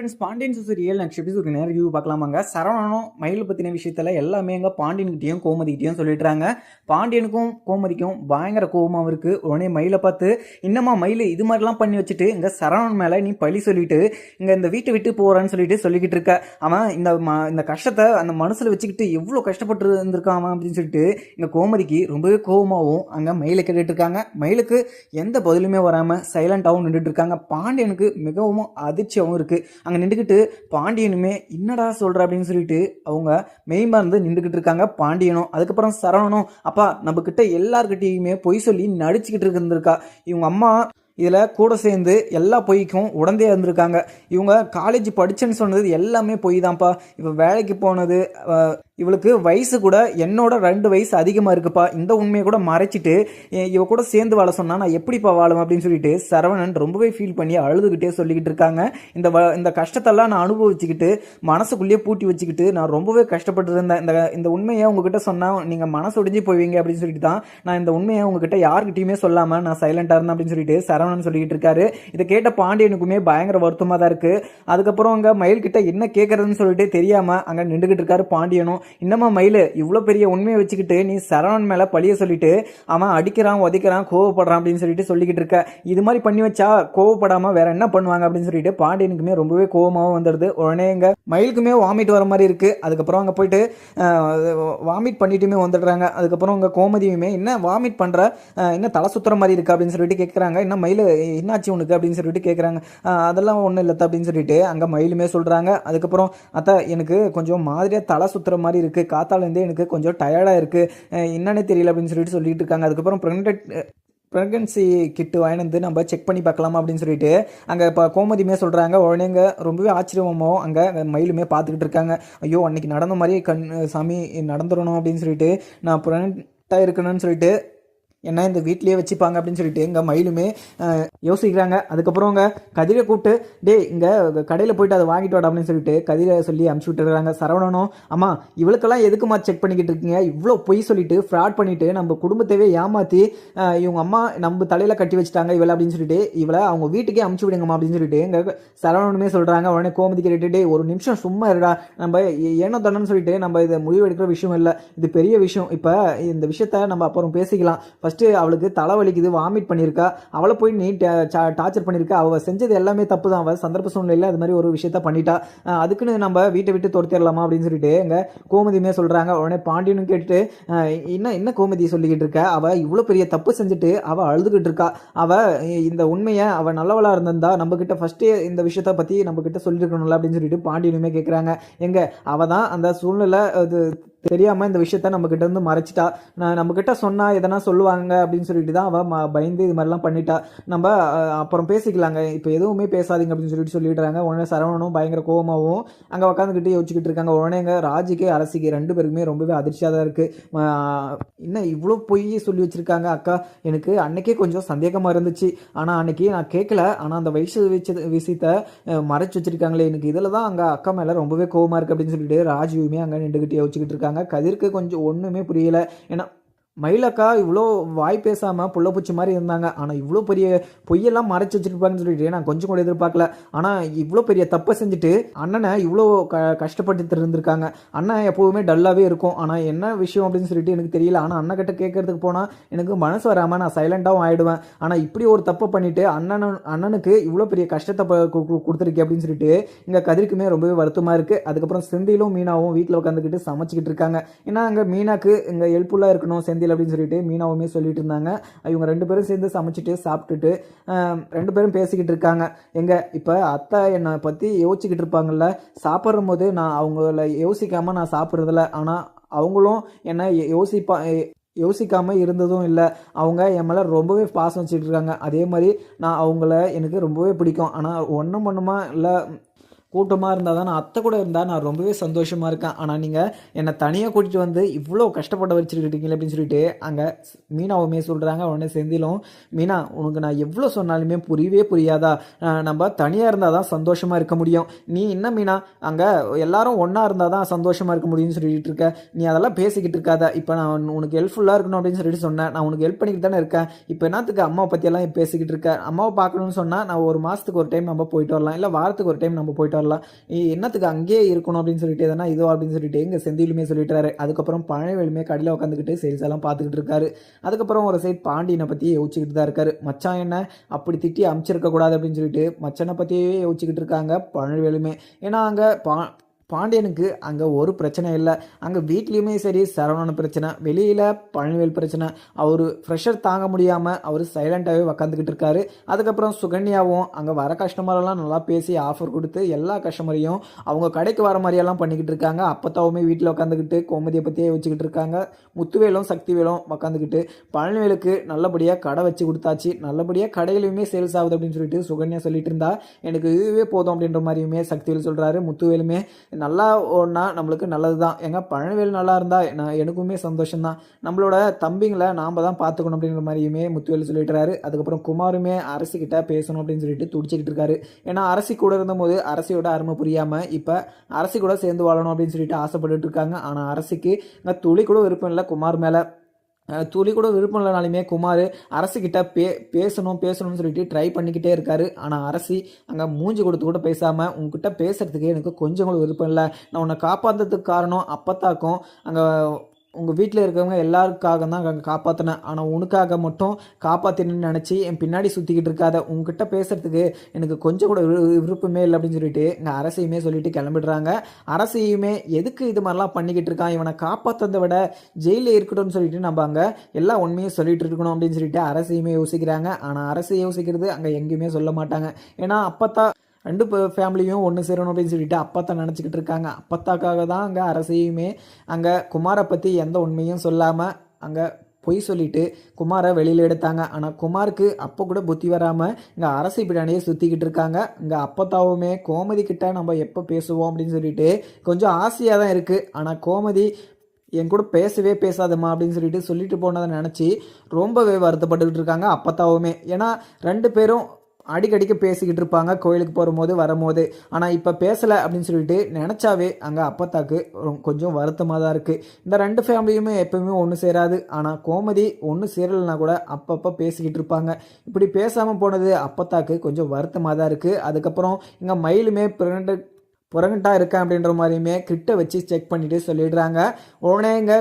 Friends Pandian சூசர் real next ஒரு நேரம் ரிவ்யூ பார்க்கலாமாங்க? சரவணனும் மயில் பற்றின விஷயத்தில் எல்லாமே எங்க பாண்டியன்கிட்டையும் கோமதிக்கிட்டையும் சொல்லிட்டுறாங்க பாண்டியனுக்கும் கோமதிக்கும் பயங்கர கோபமாக இருக்குது உடனே மயிலை பார்த்து இன்னமா மயில் இது மாதிரிலாம் பண்ணி வச்சுட்டு இங்கே சரவணன் மேலே நீ பழி சொல்லிட்டு இங்கே இந்த வீட்டை விட்டு போகிறான்னு சொல்லிட்டு சொல்லிக்கிட்டு இருக்க. அவன் இந்த ம இந்த கஷ்டத்தை அந்த மனசில் வச்சுக்கிட்டு எவ்வளோ கஷ்டப்பட்டு இருந்திருக்கான் அப்படின்னு சொல்லிட்டு இங்கே கோமதிக்கு ரொம்பவே கோபமாகவும் அங்கே மயிலை கேட்டுட்டு இருக்காங்க. மயிலுக்கு எந்த பதிலுமே வராமல் சைலண்டாகவும் நின்றுட்டு இருக்காங்க. பாண்டியனுக்கு மிகவும் அதிர்ச்சியாகவும் இருக்குது அங்கே நின்றுக்கிட்டு பாண்டியனுமே என்னடா சொல்கிற அப்படின்னு சொல்லிட்டு அவங்க மெய்மறந்து நின்றுக்கிட்டு இருக்காங்க பாண்டியனும் அதுக்கப்புறம் சரவணனும். அப்பா நம்ம கிட்ட எல்லார்கிட்டையுமே பொய் சொல்லி நடிச்சுக்கிட்டு இருந்திருக்கா. இவங்க அம்மா இதில் கூட சேர்ந்து எல்லா பொய்க்கும் உடந்தே இருந்திருக்காங்க. இவங்க காலேஜ் படிச்சேன்னு சொன்னது எல்லாமே பொய் தான்ப்பா இப்போ வேலைக்கு போனது இவளுக்கு வயசு கூட என்னோட ரெண்டு வயசு அதிகமாக இருக்குப்பா. இந்த உண்மையை கூட மறைச்சிட்டு இவ கூட சேர்ந்து வாழ சொன்னா நான் எப்படிப்பா வாழும் அப்படின்னு சொல்லிட்டு சரவணன் ரொம்பவே ஃபீல் பண்ணி அழுதுகிட்டே சொல்லிக்கிட்டு இருக்காங்க. இந்த வ- இந்த கஷ்டத்தெல்லாம் நான் அனுபவிச்சுக்கிட்டு மனசுக்குள்ளேயே பூட்டி வச்சுக்கிட்டு நான் ரொம்பவே கஷ்டப்பட்டு இருந்தேன். இந்த இந்த உண்மையை உங்ககிட்ட சொன்னால் நீங்கள் மனசு ஒடிஞ்சு போவீங்க அப்படின்னு சொல்லிட்டு தான் நான் இந்த உண்மையை உங்ககிட்ட யாருக்கிட்டையுமே சொல்லாமல் நான் சைலண்டாக இருந்தேன் அப்படின்னு சொல்லிட்டு சரவணன் சொல்லிக்கிட்டு இருக்காரு. இதை கேட்ட பாண்டியனுக்குமே பயங்கர வருத்தமாக தான் இருக்குது அதுக்கப்புறம் அங்கே மயில்கிட்ட என்ன கேட்குறதுன்னு சொல்லிட்டு தெரியாமல் அங்கே நின்றுக்கிட்டு இருக்காரு பாண்டியனும். இன்னமா மயில் இவ்வளோ பெரிய உண்மையை வச்சுக்கிட்டு நீ சரவணன் மேலே பழிய சொல்லிட்டு அவன் அடிக்கிறான் உதைக்கிறான் கோவப்படுறான் அப்படின்னு சொல்லிட்டு சொல்லிக்கிட்டு இருக்க. இது மாதிரி பண்ணி வச்சா கோவப்படாமல் வேற என்ன பண்ணுவாங்க அப்படின்னு சொல்லிட்டு பாண்டியனுக்குமே ரொம்பவே கோவமாகவும் வந்துடுது. உடனே இங்கே மயிலுக்குமே வாமிட் வர மாதிரி இருக்குது அதுக்கப்புறம் அங்கே போயிட்டு வாமிட் பண்ணிட்டுமே வந்துடுறாங்க. அதுக்கப்புறம் உங்கள் கோமதியுமே என்ன வாமிட் பண்ணுற என்ன தலை சுத்துற மாதிரி இருக்கு? அப்படின்னு சொல்லிட்டு கேட்குறாங்க என்ன மயில் என்னாச்சு உனக்கு? அப்படின்னு சொல்லிட்டு கேட்குறாங்க அதெல்லாம் ஒன்றும் இல்லை அப்படின்னு சொல்லிட்டு அங்கே மயிலுமே சொல்கிறாங்க அதுக்கப்புறம் அத்தை எனக்கு கொஞ்சம் மாதிரியாக தலை சுத்துற மாதிரி மாதிரி இருக்குது காத்தாலேருந்தே எனக்கு கொஞ்சம் டயர்டாக இருக்குது என்னன்னே தெரியல அப்படின்னு சொல்லிட்டு சொல்லிட்டு இருக்காங்க. அதுக்கப்புறம் ப்ரெக்னென்ட் ப்ரெக்னன்சி கிட்டு வாங்கினது நம்ம செக் பண்ணி பார்க்கலாம் அப்படின்னு சொல்லிட்டு அங்கே இப்போ கோமதியுமே சொல்கிறாங்க உடனேங்க ரொம்பவே ஆச்சரியமோ அங்கே மயிலுமே பார்த்துக்கிட்டு இருக்காங்க. ஐயோ அன்னைக்கு நடந்த மாதிரியே கண் சாமி நடந்துடணும் அப்படின்னு சொல்லிட்டு நான் ப்ரெக்னெண்ட்டாக இருக்கணும்னு சொல்லிட்டு என்ன இந்த வீட்லேயே வச்சுப்பாங்க அப்படின்னு சொல்லிட்டு இங்கே மயிலுமே யோசிக்கிறாங்க. அதுக்கப்புறம் அவங்க கதிரை கூப்பிட்டு டேய் இங்கே கடையில் போயிட்டு அதை வாங்கிட்டு வாடா அப்படின்னு சொல்லிட்டு கதிரை சொல்லி அனுப்பிச்சி விட்டுறாங்க. சரவணனும் அம்மா இவளுக்கெல்லாம் எதுக்குமா செக் பண்ணிக்கிட்டு இருக்கீங்க? இவ்வளோ பொய் சொல்லிட்டு ஃப்ராட் பண்ணிட்டு நம்ம குடும்பத்தையே ஏமாற்றி இவங்க அம்மா நம்ம தலையில் கட்டி வச்சுட்டாங்க இவளை அப்படின்னு சொல்லிட்டு இவளை அவங்க வீட்டுக்கே அமுச்சு விடுங்கம்மா அப்படின்னு சொல்லிட்டு இங்கே சரவணனுமே சொல்கிறாங்க உடனே கோமதி கேட்டுட்டு ஒரு நிமிஷம் சும்மா இருடா. நம்ம ஏனோ தானோன்னு சொல்லிட்டு நம்ம இதை முடிவு எடுக்கிற விஷயம் இல்லை. இது பெரிய விஷயம். இப்போ இந்த விஷயத்த நம்ம அப்புறம் பேசிக்கலாம். ஃபஸ்ட்டு அவளுக்கு தலைவலிக்குது வாமிட் பண்ணியிருக்கா அவளை போய் நீ டார்ச்சர் பண்ணியிருக்கா அவள் செஞ்சது எல்லாமே தப்பு தான் அவள் சந்தர்ப்ப சூழ்நிலையில் அது மாதிரி ஒரு விஷயத்த பண்ணிட்டா. அதுக்குன்னு நம்ம வீட்டை விட்டு துரத்திடலாமா அப்படின்னு சொல்லிட்டு எங்கள் கோமதியுமே சொல்கிறாங்க உடனே பாண்டியனும் கேட்டுட்டு என்ன என்ன கோமதி சொல்லிக்கிட்டு இருக்க? அவள் இவ்வளோ பெரிய தப்பு செஞ்சுட்டு அவள் அழுதுகிட்டு இருக்கா. அவள் இந்த உண்மையை அவள் நல்லவளாக இருந்திருந்தா நம்மக்கிட்ட ஃபஸ்ட்டு இந்த விஷயத்த பற்றி நம்மக்கிட்ட சொல்லியிருக்கணும்ல அப்படின்னு சொல்லிட்டு பாண்டியனுமே கேட்குறாங்க எங்கள் அவள் தான் அந்த சூழ்நிலை அது தெரியாமல் இந்த விஷயத்த நம்மக்கிட்ட இருந்து மறைச்சிட்டா. நான் நம்மக்கிட்ட சொன்னால் எதனா சொல்லுவாங்க அப்படின்னு சொல்லிட்டு தான் அவள் பயந்து இது மாதிரிலாம் பண்ணிட்டா. நம்ம அப்புறம் பேசிக்கலாங்க. இப்போ எதுவுமே பேசாதீங்க அப்படின்னு சொல்லிட்டு சொல்லிடுறாங்க. உடனே சரவணனும் பயங்கர கோவமாகவும் அங்கே உட்காந்துக்கிட்டு யோசிச்சுக்கிட்டு இருக்காங்க. உடனே எங்க ராஜிக்கு அரசிக்கு ரெண்டு பேருக்குமே ரொம்பவே அதிர்ச்சியாக தான் இருக்குது என்ன இவ்வளோ பொய் சொல்லி வச்சிருக்காங்க அக்கா? எனக்கு அன்னைக்கே கொஞ்சம் சந்தேகமாக இருந்துச்சு. ஆனால் அன்னைக்கு நான் கேட்கல ஆனால் அந்த வயசு வச்ச விஷயத்த மறைச்சி மறைச்சு எனக்கு இதில் தான் அங்கே அக்கா மேலே ரொம்பவே கோவமாக இருக்குது அப்படின்னு சொல்லிட்டு ராஜுவுமே அங்கே நின்றுக்கிட்டு யோசிச்சுக்கிட்டு இருக்காங்க. கதிர்க்கு கொஞ்சம் ஒன்றுமே புரியல. ஏன்னா மயிலக்கா இவ்வளோ வாய் பேசாமல் புள்ளப்பூச்சி மாதிரி இருந்தாங்க. ஆனால் இவ்வளோ பெரிய பொய்யெல்லாம் மறைச்சி வச்சுருப்பாங்கன்னு சொல்லிட்டு நான் கொஞ்சம் கூட எதிர்பார்க்கல. ஆனால் இவ்வளோ பெரிய தப்பை செஞ்சுட்டு அண்ணனை இவ்வளோ க கஷ்டப்பட்டு இருந்திருக்காங்க. அண்ணன் எப்போவுமே டல்லாகவே இருக்கும். ஆனால் என்ன விஷயம் அப்படின்னு சொல்லிட்டு எனக்கு தெரியல. ஆனால் அண்ணன் கிட்ட கேட்கறதுக்கு போனால் எனக்கு மனசு வராமல் நான் சைலண்டாகவும் ஆகிடுவேன் ஆனால் இப்படி ஒரு தப்பை பண்ணிவிட்டு அண்ணன் அண்ணனுக்கு இவ்வளோ பெரிய கஷ்டத்தை கொடுத்துருக்கேன் கொடுத்துருக்கே அப்படின்னு சொல்லிட்டு இங்கே கதிர்க்குமே ரொம்பவே வருத்தமாக இருக்குது அதுக்கப்புறம் செந்திலும் மீனாவும் வீட்டில் உட்காந்துக்கிட்டு சமைச்சிக்கிட்டு இருக்காங்க. ஏன்னா அங்கே மீனாக்கு இங்கே ஹெல்ப்ஃபுல்லாக இருக்கணும். செந்தில் அப்படின்னு சொல்லிட்டு மீனாவுமே சொல்லிட்டு இருந்தாங்க. இவங்க ரெண்டு பேரும் சேர்ந்து சமைச்சிட்டு சாப்பிட்டுட்டு ரெண்டு பேரும் பேசிக்கிட்டு இருக்காங்க. எங்க இப்போ அத்தை என்னை பற்றி யோசிச்சுக்கிட்டு இருப்பாங்கல்ல சாப்பிட்ற போது நான் அவங்கள யோசிக்காமல் நான் சாப்பிட்றதில்ல. ஆனால் அவங்களும் என்னை யோசிப்பா யோசிக்காம இருந்ததும் இல்லை. அவங்க என் மேலே ரொம்பவே பாசம் வச்சுட்டு இருக்காங்க. அதே மாதிரி நான் அவங்கள எனக்கு ரொம்பவே பிடிக்கும். ஆனால் ஒன்றும் பண்ணுமா இல்லை கூட்டமாக இருந்தால் தான் நான் அத்தை கூட இருந்தால் நான் ரொம்பவே சந்தோஷமாக இருக்கேன். ஆனால் நீங்கள் என்னை தனியாக கூட்டிகிட்டு வந்து இவ்வளோ கஷ்டப்பட வச்சுருக்கிட்டீங்களே அப்படின்னு சொல்லிட்டு அங்கே மீனாவுமே சொல்கிறாங்க உடனே செந்திலும் மீனா உனக்கு நான் எவ்வளோ சொன்னாலுமே புரியவே புரியாதா? நம்ம தனியாக இருந்தால் தான் சந்தோஷமாக இருக்க முடியும். நீ என்ன மீனா அங்கே எல்லாரும் ஒன்றா இருந்தால் தான் சந்தோஷமாக இருக்க முடியும்னு சொல்லிட்டு இருக்க. நீ அதெல்லாம் பேசிக்கிட்டு இருக்காத. இப்போ நான் உனக்கு ஹெல்ப்ஃபுல்லாக இருக்கணும் அப்படின்னு சொல்லிட்டு சொன்னேன். நான் உனக்கு ஹெல்ப் பண்ணிக்கிட்டு தானே இருக்கேன். இப்போ என்னத்துக்கு அம்மாவை பற்றியெல்லாம் பேசிக்கிட்டு இருக்க? அம்மாவை பார்க்கணும்னு சொன்னால் நான் ஒரு மாதத்துக்கு ஒரு டைம் நம்ம போயிட்டு வரலாம். இல்லை வாரத்துக்கு ஒரு டைம் நம்ம போயிட்டு வரலாம் என்னத்துக்கு அங்கேயே இருக்கணும் அப்படின்னு சொல்லிட்டு எதனா இதோ அப்படின்னு சொல்லிட்டு எங்கள் செந்திலுமே சொல்லிட்டுறாரு. அதுக்கப்புறம் பழையவேலுமே கடையில் உட்காந்துக்கிட்டு சேல்ஸ் எல்லாம் பார்த்துக்கிட்டு இருக்காரு. அதுக்கப்புறம் ஒரு சைட் பாண்டியனை பற்றி யோசிச்சுக்கிட்டு தான் இருக்காரு. மச்சான் என்ன? அப்படி திட்டி அமுச்சிருக்க கூடாது அப்படின்னு சொல்லிட்டு மச்சனை பற்றியே யோசிச்சுக்கிட்டு இருக்காங்க பழனிவேலுமே. ஏன்னா அங்கே பா பாண்டியனுக்கு அங்கே ஒரு பிரச்சனை இல்லை. அங்கே வீட்லேயுமே சரி சரவணன் பிரச்சனை வெளியில் பழனிவேல் பிரச்சனை. அவர் ப்ரெஷர் தாங்க முடியாமல் அவர் சைலண்ட்டாகவே உக்காந்துக்கிட்டு இருக்காரு. அதுக்கப்புறம் சுகன்யாவும் அங்கே வர கஸ்டமரெல்லாம் நல்லா பேசி ஆஃபர் கொடுத்து எல்லா கஸ்டமரையும் அவங்க கடைக்கு வர மாதிரியெல்லாம் பண்ணிக்கிட்டு இருக்காங்க. அப்பத்தாவுமே வீட்டில் உட்காந்துக்கிட்டு கோமதியை பற்றியே வச்சுக்கிட்டு இருக்காங்க. முத்துவேலும் சக்திவேலும் உட்காந்துக்கிட்டு பழனிவேலுக்கு நல்லபடியாக கடை வச்சு கொடுத்தாச்சு. நல்லபடியாக கடையிலையுமே சேல்ஸ் ஆகுது அப்படின்னு சொல்லிட்டு சுகன்யா சொல்லிட்டு இருந்தா எனக்கு இதுவே போதும் அப்படின்ற மாதிரியுமே சக்திவேல் சொல்கிறாரு முத்துவேலுமே நல்லா ஓடினா நம்மளுக்கு நல்லது தான் எங்க பழனிவேல் நல்லா இருந்தால் நான் எனக்குமே சந்தோஷம் தான் நம்மளோட தம்பிங்களை நாம் தான் பார்த்துக்கணும் அப்படிங்கிற மாதிரியுமே முத்துவேல் சொல்லிட்டுறாரு. அதுக்கப்புறம் குமாருமே அரசிக்கிட்ட பேசணும் அப்படின்னு சொல்லிட்டு துடிச்சிக்கிட்டு இருக்காரு. ஏன்னா அரசி கூட இருந்தபோது அரசியோட அருமை புரியாமல் இப்போ அரசி கூட சேர்ந்து வாழணும் அப்படின்னு சொல்லிட்டு ஆசைப்பட்டுட்டு இருக்காங்க. ஆனால் அரசிக்கு இந்த துளி கூட விருப்பம் இல்லை குமார் மேலே. துளி கூட விருப்பம் இல்லைனாலுமே குமார் அரசுக்கிட்ட பே பேசணும் பேசணும்னு சொல்லிட்டு ட்ரை பண்ணிக்கிட்டே இருக்காரு. ஆனால் அரசி அங்கே மூஞ்சி கொடுத்து கூட பேசாமல் உங்ககிட்ட பேசுறதுக்கு எனக்கு கொஞ்சம் கூட விருப்பம் இல்லை. நான் உன்னை காப்பாற்றுறதுக்கு காரணம் அப்பத்தாக்கும் அங்கே உங்கள் வீட்டில் இருக்கிறவங்க எல்லாருக்காக தான் அங்கே காப்பாற்றினேன் ஆனால் உனக்காக மட்டும் காப்பாற்றினு நினச்சி என் பின்னாடி சுற்றிக்கிட்டு இருக்காத. உங்ககிட்ட பேசுகிறதுக்கு எனக்கு கொஞ்சம் கூட விரு- விருப்பமே இல்லை அப்படின்னு சொல்லிட்டு இங்கே அரசையுமே சொல்லிட்டு கிளம்பிடுறாங்க. அரசையுமே எதுக்கு இது மாதிரிலாம் பண்ணிக்கிட்டு இருக்கான்? இவனை காப்பாற்றதை விட ஜெயிலில் இருக்கட்டும்னு சொல்லிட்டு நம்ம அங்கே எல்லா உண்மையும் சொல்லிட்டு இருக்கணும் அப்படின்னு சொல்லிட்டு அரசையுமே யோசிக்கிறாங்க. ஆனால் அரசு யோசிக்கிறது அங்கே எங்கேயுமே சொல்ல மாட்டாங்க. ஏன்னா அப்பத்தான் ரெண்டு ஃபேமிலியும் ஒன்று சேரணும் அப்படின்னு சொல்லிட்டு அப்பத்தான் நினச்சிக்கிட்டு இருக்காங்க. அப்பத்தாக்காக தான் அங்கே அரசையுமே அங்கே குமாரை பற்றி எந்த உண்மையும் சொல்லாமல் அங்கே பொய் சொல்லிட்டு குமாரை வெளியில் எடுத்தாங்க. ஆனால் குமாருக்கு அப்போ கூட புத்தி வராமல் இங்கே அரசு பின்னாடியே சுற்றிக்கிட்டு இருக்காங்க. இங்கே அப்பத்தாவுமே கோமதி கிட்ட நம்ம எப்போ பேசுவோம் அப்படின்னு சொல்லிட்டு கொஞ்சம் ஆசையாக தான் இருக்குது ஆனால் கோமதி என் கூட பேசவே பேசாதம்மா அப்படின்னு சொல்லிட்டு சொல்லிட்டு போனதை நினச்சி ரொம்பவே வருத்தப்பட்டுக்கிட்டு இருக்காங்க அப்பத்தாவுமே. ஏன்னா ரெண்டு பேரும் அடிக்கடிக்கு பேசிக்கிட்டு இருப்பாங்க கோயிலுக்கு போகும்போது வரும்போது. ஆனால் இப்போ பேசலை அப்படின்னு சொல்லிட்டு நினச்சாவே அங்கே அப்பத்தாக்கு கொஞ்சம் வருத்தமாக தான் இருக்குது இந்த ரெண்டு ஃபேமிலியுமே எப்பவுமே ஒன்று சேராது. ஆனால் கோமதி ஒன்று சேரலைன்னா கூட அப்பப்போ பேசிக்கிட்டு இருப்பாங்க. இப்படி பேசாமல் போனது அப்பத்தாக்கு கொஞ்சம் வருத்தமாக தான் இருக்குது அதுக்கப்புறம் இங்கே மயிலுமே பிறண்டு புறங்கிட்டா இருக்கேன் அப்படின்ற மாதிரியுமே கிட்ட வச்சு செக் பண்ணிட்டு சொல்லிடுறாங்க. உடனே இங்கே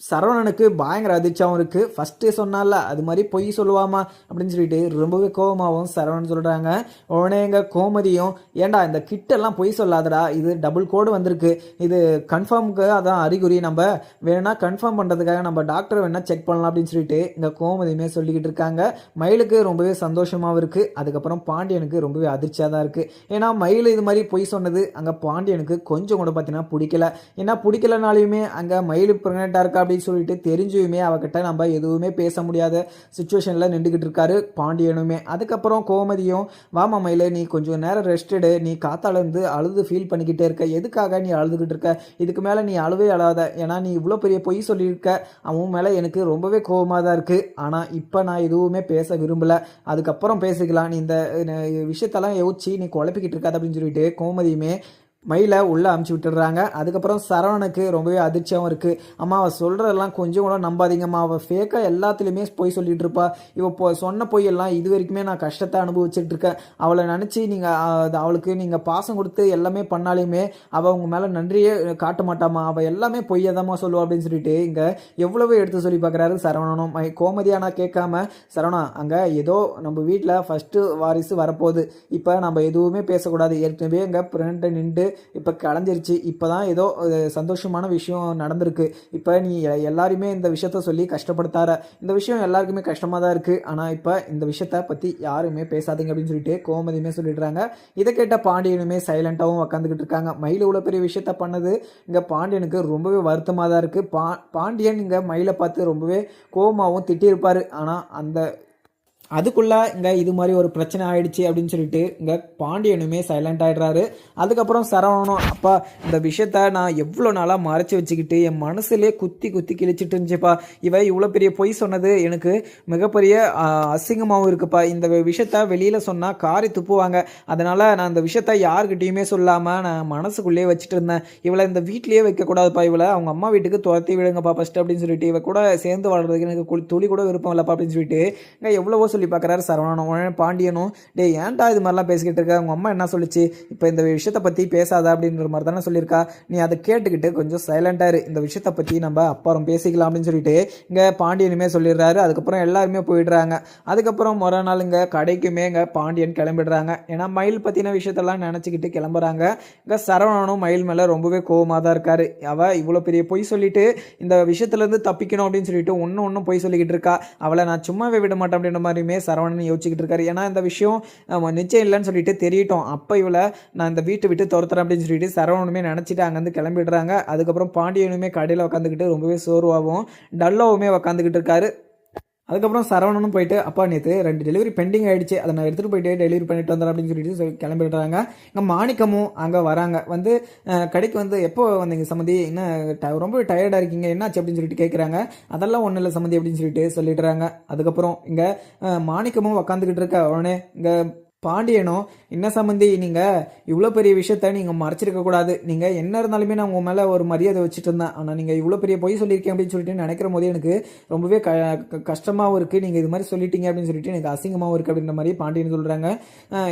சரவணனுக்கு பயங்கர அதிர்ச்சியாகவும் இருக்குது ஃபஸ்ட்டு சொன்னால அது மாதிரி பொய் சொல்லுவாமா அப்படின்னு சொல்லிட்டு ரொம்பவே கோபமாகவும் சரவணன் சொல்கிறாங்க உடனே எங்கள் கோமதியும் ஏன்டா இந்த கிட்டெல்லாம் பொய் சொல்லாதடா. இது டபுள் கோடு வந்திருக்கு. இது கன்ஃபார்முக்கு அதான் அறிகுறி. நம்ம வேணா கன்ஃபார்ம் பண்ணுறதுக்காக நம்ம டாக்டர் வேணா செக் பண்ணலாம். அப்படின்னு சொல்லிட்டு இங்கே கோமதியுமே சொல்லிக்கிட்டு இருக்காங்க. மயிலுக்கு ரொம்பவே சந்தோஷமாகவும் இருக்குது அதுக்கப்புறம் பாண்டியனுக்கு ரொம்பவே அதிர்ச்சியாக தான் இருக்குது ஏன்னா மயில் இது மாதிரி பொய் சொன்னது அங்கே பாண்டியனுக்கு கொஞ்சம் கூட பார்த்தீங்கன்னா பிடிக்கல. ஏன்னா பிடிக்கலனாலையுமே அங்கே மயில் ப்ரெக்னெண்ட்டாக இருக்கா அப்படின்னு சொல்லிட்டு தெரிஞ்சுமே அவகிட்ட நம்ம எதுவுமே பேச முடியாத சுச்சுவேஷனில் நின்றுக்கிட்டு இருக்காரு பாண்டியனுமே. அதுக்கப்புறம் கோமதியும் வாமா மயிலே நீ கொஞ்சம் நேரம் ரெஸ்ட் எடு. நீ காத்தால இருந்து அழுது ஃபீல் பண்ணிக்கிட்டே இருக்க. எதுக்காக நீ அழுதுகிட்டு இருக்க? இதுக்கு மேலே நீ அழுவே அழாத. ஏன்னா நீ இவ்வளோ பெரிய பொய் சொல்லியிருக்க. அவன் மேலே எனக்கு ரொம்பவே கோபமாக தான் இருக்குது ஆனால் இப்போ நான் எதுவுமே பேச விரும்பல. அதுக்கப்புறம் பேசிக்கலாம். நீ இந்த விஷயத்தெல்லாம் யோசிச்சு நீ குழப்பிக்கிட்டு இருக்காது அப்படின்னு சொல்லிட்டு கோமதியுமே மயிலை உள்ளே அமுச்சு விட்டுடுறாங்க. அதுக்கப்புறம் சரவணனுக்கு ரொம்பவே அதிர்ச்சியாகவும் இருக்குது அம்மா அவள் சொல்கிறதெல்லாம் கொஞ்சம் கூட நம்பாதீங்கம்மா அவள் ஃபேக்காக எல்லாத்துலேயுமே பொய் சொல்லிட்டு இருப்பா. இவள் இப்போ சொன்ன பொய்யெல்லாம் இது வரைக்குமே நான் கஷ்டத்தை அனுபவிச்சுட்டு இருக்கேன். அவளை நினச்சி நீங்கள் அவளுக்கு நீங்கள் பாசம் கொடுத்து எல்லாமே பண்ணாலுமே அவள் உங்கள் மேலே நன்றியே காட்ட மாட்டாமா அவள் எல்லாமே பொய்யதாம்மா சொல்லுவா அப்படின்னு சொல்லிட்டு இங்கே எவ்வளவோ எடுத்து சொல்லி பார்க்குறாரு சரவணனும். மை கோமதியானா கேட்காம சரவணா அங்கே ஏதோ நம்ம வீட்டில் ஃபஸ்ட்டு வாரிசு வரப்போகுது. இப்போ நம்ம எதுவுமே பேசக்கூடாது. ஏற்கனவே இங்கே ப்ரெண்ட்டை நின்று இப்போ கலைஞ்சிருச்சு. இப்போ தான் ஏதோ சந்தோஷமான விஷயம் நடந்திருக்கு. இப்போ நீ எ- இந்த விஷயத்த சொல்லி கஷ்டப்படுத்தார இந்த விஷயம் எல்லாருக்குமே கஷ்டமாக தான் இருக்குது ஆனால் இப்போ இந்த விஷயத்த பற்றி யாருமே பேசாதீங்க அப்படின்னு சொல்லிட்டு கோமதியுமே சொல்லிடுறாங்க. இதை கேட்ட பாண்டியனுமே சைலண்ட்டாகவும் உக்காந்துக்கிட்டு இருக்காங்க. மயில் இவ்வளோ பெரிய விஷயத்த பண்ணது. இங்கே பாண்டியனுக்கு ரொம்பவே வருத்தமாக தான் இருக்குது பா பாண்டியன் இங்கே மயிலை பார்த்து ரொம்பவே கோபமாகவும் திட்டியிருப்பார். ஆனால் அந்த அதுக்குள்ளே இங்கே இது மாதிரி ஒரு பிரச்சனை ஆயிடுச்சு அப்படின்னு சொல்லிட்டு இங்கே பாண்டியனுமே சைலண்ட் ஆகிடுறாரு அதுக்கப்புறம் சரவணனும் அப்பா இந்த விஷயத்த நான் எவ்வளோ நாளாக மறைச்சி வச்சுக்கிட்டு என் மனசுலேயே குத்தி குத்தி கிழிச்சிட்டு இருந்துச்சுப்பா. இவ இவ்வளோ பெரிய பொய் சொன்னது எனக்கு மிகப்பெரிய அசிங்கமாகவும் இருக்குப்பா. இந்த விஷயத்த வெளியில் சொன்னால் காரி துப்புவாங்க. அதனால் நான் இந்த விஷயத்த யாருக்கிட்டேயுமே சொல்லாமல் நான் மனசுக்குள்ளேயே வச்சுட்டு இருந்தேன். இவளை இந்த வீட்லேயே வைக்கக்கூடாதுப்பா. இவளை அவங்க அம்மா வீட்டுக்கு துரத்தி விடுங்கப்பா ஃபஸ்ட்டு அப்படின்னு சொல்லிட்டு இவ கூட சேர்ந்து வாழ்றதுக்கு எனக்கு துளி கூட விருப்பம் இல்லைப்பா அப்படின்னு சொல்லிட்டு இங்கே எவ்வளவோ சொல்லி பார்க்குறாரு சரவணனும் உடனே பாண்டியனும் டேய் ஏன்டா இது மாதிரிலாம் பேசிக்கிட்டு இருக்க? உங்கள் அம்மா என்ன சொல்லுச்சு? இப்போ இந்த விஷயத்தை பற்றி பேசாத அப்படின்ற மாதிரி தானே சொல்லியிருக்கா. நீ அதை கேட்டுக்கிட்டு கொஞ்சம் சைலண்டாக இரு. இந்த விஷயத்தை பற்றி நம்ம அப்புறம் பேசிக்கலாம் அப்படின்னு சொல்லிட்டு இங்கே பாண்டியனுமே சொல்லிடுறாரு. அதுக்கப்புறம் எல்லாருமே போயிடுறாங்க. அதுக்கப்புறம் மொதல் நாள் இங்கே கடைக்குமே இங்கே பாண்டியன் கிளம்பிடுறாங்க. ஏன்னா மயில் பற்றின விஷயத்தெல்லாம் நினச்சிக்கிட்டு கிளம்புறாங்க. இங்கே சரவணனும் மயில் மேலே ரொம்பவே கோவமாக தான் இருக்காரு. அவள் இவ்வளோ பெரிய பொய் சொல்லிட்டு இந்த விஷயத்துலேருந்து தப்பிக்கணும் அப்படின்னு சொல்லிட்டு ஒன்று ஒன்றும் பொய் சொல்லிக்கிட்டு இருக்கா. அவளை நான் சும்மாவே விட மாட்டேன் அப்படின்ற மாதிரி மாதிரியுமே சரவணன் யோசிச்சுக்கிட்டு இருக்காரு. ஏன்னா இந்த விஷயம் நிச்சயம் இல்லைன்னு சொல்லிட்டு தெரியட்டும். அப்போ இவளை நான் இந்த வீட்டை விட்டு துரத்துறேன் அப்படின்னு சொல்லிட்டு சரவணனுமே நினச்சிட்டு அங்கேருந்து கிளம்பிடுறாங்க. அதுக்கப்புறம் பாண்டியனுமே கடையில் உட்காந்துக்கிட்டு ரொம்பவே சோர்வாகவும் டல்லாவுமே உட்காந்துக்கிட்டு இருக்காரு. அதுக்கப்புறம் சரவணனும் போயிட்டு அப்பா நேற்று ரெண்டு டெலிவரி பெண்டிங் ஆயிடுச்சு. அதை நான் எடுத்துகிட்டு போயிட்டு டெலிவரி பண்ணிட்டு வந்துடுறேன் அப்படின்னு சொல்லிட்டு சொல்லி கிளம்பிடுறாங்க. இங்கே மாணிக்கமும் அங்கே வராங்க. வந்து கடைக்கு வந்து எப்போ வந்தீங்க சம்மந்தி என்ன ரொம்ப டயர்டாக இருக்கீங்க. என்னாச்சு? அப்படின்னு சொல்லிட்டு கேட்குறாங்க அதெல்லாம் ஒன்றும் இல்லை சம்மந்தி அப்படின்னு சொல்லிட்டு சொல்லிடுறாங்க. அதுக்கப்புறம் இங்கே மாணிக்கமும் உக்காந்துக்கிட்டு இருக்க உடனே இங்கே பாண்டியனும் என்ன சம்மந்தி நீங்கள் இவ்வளோ பெரிய விஷயத்த நீங்கள் மறைச்சிருக்க கூடாது. நீங்கள் என்ன இருந்தாலுமே நான் உங்கள் மேலே ஒரு மரியாதை வச்சுட்டு இருந்தேன். ஆனால் நீங்கள் இவ்வளோ பெரிய பொய் சொல்லியிருக்கேன் அப்படின்னு சொல்லிட்டு நினைக்கிற போது எனக்கு ரொம்பவே க கஷ்டமாகவும் இருக்குது நீங்கள் இது மாதிரி சொல்லிட்டீங்க அப்படின்னு சொல்லிட்டு எனக்கு அசிங்கமாகவும் இருக்குது அப்படின்ற மாதிரி பாண்டியன் சொல்கிறாங்க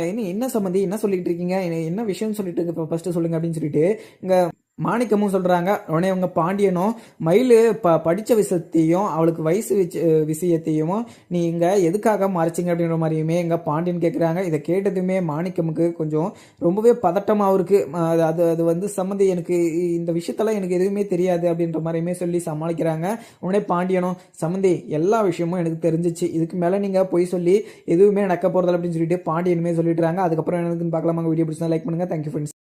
என்ன என்ன சம்மந்தி என்ன சொல்லிகிட்டு இருக்கீங்க? என்ன- என்ன விஷயம்னு சொல்லிட்டு இப்போ ஃபஸ்ட்டு சொல்லுங்கள் அப்படின்னு சொல்லிட்டு இங்கே மாணிக்கமும் சொல்கிறாங்க உடனே அவங்க பாண்டியனும் மயில் ப படித்த விஷயத்தையும் அவளுக்கு வயசு விச விஷயத்தையும் நீங்கள் எதுக்காக மறைச்சிங்க அப்படின்ற மாதிரியுமே எங்கள் பாண்டியன் கேட்குறாங்க இதை கேட்டதுமே மாணிக்கமுக்கு கொஞ்சம் ரொம்பவே பதட்டமாகவும் இருக்குது அது அது அது வந்து சம்மந்தி எனக்கு இந்த விஷயத்தெல்லாம் எனக்கு எதுவுமே தெரியாது அப்படின்ற மாதிரியுமே சொல்லி சமாளிக்கிறாங்க. உடனே பாண்டியனும் சம்மந்தி எல்லா விஷயமும் எனக்கு தெரிஞ்சிச்சு. இதுக்கு மேலே நீங்கள் போய் சொல்லி எதுவுமே நடக்க போகிறதில்ல அப்படின்னு சொல்லிட்டு பாண்டியனுமே சொல்லிடுறாங்க. அதுக்கப்புறம் எனக்குன்னு பார்க்கலாமா வீடியோ பிடிச்சா லைக் பண்ணுங்கள் தேங்க்யூ ஃப்ரெண்ட்ஸ்